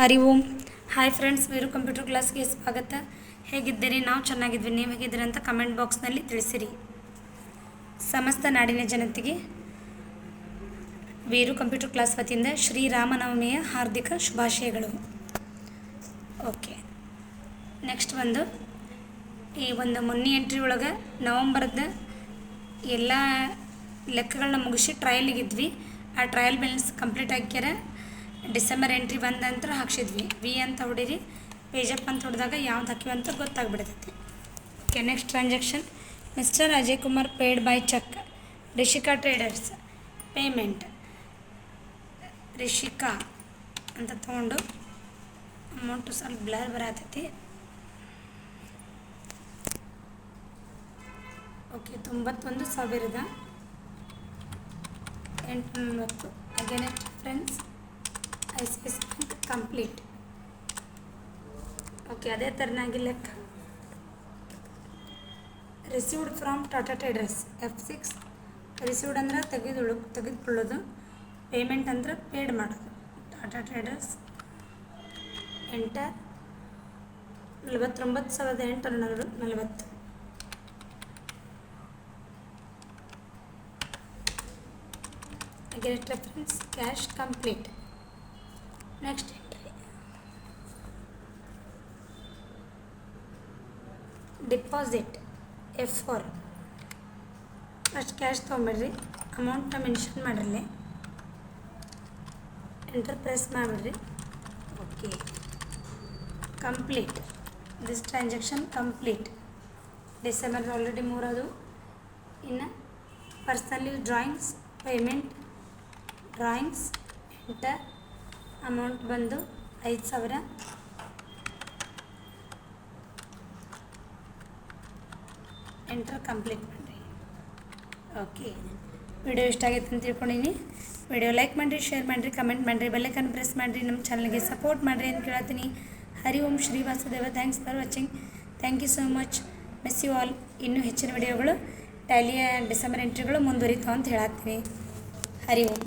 Hari Om. Hi friends Veeru computer ಕ್ಲಾಸ್ಗೆ ಸ್ವಾಗತ. ಹೇಗಿದ್ದೀರಿ? ನಾವು ಚೆನ್ನಾಗಿದ್ವಿ. ನೀವು ಹೇಗಿದ್ದೀರಿ ಅಂತ ಕಮೆಂಟ್ ಬಾಕ್ಸ್ನಲ್ಲಿ ತಿಳಿಸಿರಿ. ಸಮಸ್ತ ನಾಡಿನ ಜನತೆಗೆ ವೀರು ಕಂಪ್ಯೂಟರ್ ಕ್ಲಾಸ್ ವತಿಯಿಂದ ಶ್ರೀರಾಮನವಮಿಯ ಹಾರ್ದಿಕ ಶುಭಾಶಯಗಳು. ಓಕೆ ನೆಕ್ಸ್ಟ್ ಬಂದು ಈ ಒಂದು ಮೊನ್ನೆ ಎಂಟ್ರಿ ಒಳಗೆ ನವಂಬರ್ದ ಎಲ್ಲ ಲೆಕ್ಕಗಳನ್ನ ಮುಗಿಸಿ ಟ್ರಯಲಿಗಿದ್ವಿ ಆ ಟ್ರಯಲ್ ಬ್ಯಾಲೆನ್ಸ್ ಕಂಪ್ಲೀಟ್ ಆಗ್ಯಾರ. ಡಿಸೆಂಬರ್ ಎಂಟ್ರಿ ಬಂದ ನಂತರ ಹಾಕ್ಸಿದ್ವಿ. ವಿ ಅಂತ ಹೊಡೀರಿ ಪೇಜಪ್ ಅಂತ ಹೊಡೆದಾಗ ಯಾವ್ದು ಹಾಕಿವಿ ಅಂತ ಗೊತ್ತಾಗ್ಬಿಡ್ತೈತಿ. Okay next transaction mister Ajay Kumar paid by cheque Rishika traders payment Rishika ಅಂತ ತೊಗೊಂಡು ಅಮೌಂಟು ಸ್ವಲ್ಪ ಬ್ಲರ್ ಬರತೈತಿ. ಓಕೆ ತೊಂಬತ್ತೊಂದು ಸಾವಿರದ ಎಂಟು ಮೂವತ್ತು against friends I C I C bank complete okay ಅದೇ ಥರನಾಗಿ ಲೆಕ್ಕ. Received from Tata traders F six received ಅಂದ್ರೆ ತೆಗೆದುಳು, ತೆಗೆದುಕೊಳ್ಳೋದು. ಪೇಮೆಂಟ್ ಅಂದ್ರೆ ಪೇಡ್ ಮಾಡೋದು. ಟಾಟಾ ಟ್ರೇಡರ್ಸ್ ಎಂಟರ್ ನಲವತ್ತೊಂಬತ್ತು ಸಾವಿರದ ಎಂಟುನೂರ ನಲ್ವ ನಲವತ್ತು. Get reference cash complete. Entry deposit F four first cash ತೊಗೊಂಬಿಡ್ರಿ ಅಮೌಂಟ್ನ ಮೆನ್ಷನ್ ಮಾಡಿರಲಿ enter press ಮಾಡಿಬಿಡ್ರಿ. Okay complete this transaction complete December already ಮೂರದು. ಇನ್ನು personal drawings payment drawings enter amount ಬಂದು ಐದು ಸಾವಿರ. ಎಂಟರ್ ಕಂಪ್ಲೀಟ್ ಮಾಡಿರಿ. ಓಕೆ ವಿಡಿಯೋ ಇಷ್ಟ ಆಗೈತೆ ಅಂತ ತಿಳ್ಕೊಂಡಿನಿ. ವಿಡಿಯೋ ಲೈಕ್ ಮಾಡಿರಿ ಶೇರ್ ಮಾಡಿರಿ ಕಮೆಂಟ್ ಮಾಡಿರಿ ಬೆಲ್ಲೈಕನ್ ಪ್ರೆಸ್ ಮಾಡಿರಿ, ನಮ್ಮ ಚಾನಲ್ಗೆ ಸಪೋರ್ಟ್ ಮಾಡಿರಿ ಅಂತ ಕೇಳ್ತೀನಿ. Hari Om Shri Vasudeva thanks for watching thank you so much miss you all ಇನ್ನೂ ಹೆಚ್ಚಿನ ವಿಡಿಯೋಗಳು ಟ್ಯಾಲಿಯ ಡಿಸೆಂಬರ್ ಎಂಟ್ರಿಗಳು ಮುಂದುವರಿತಾವ ಅಂತ ಹೇಳತ್ತೀನಿ. ಹರಿ ಓಂ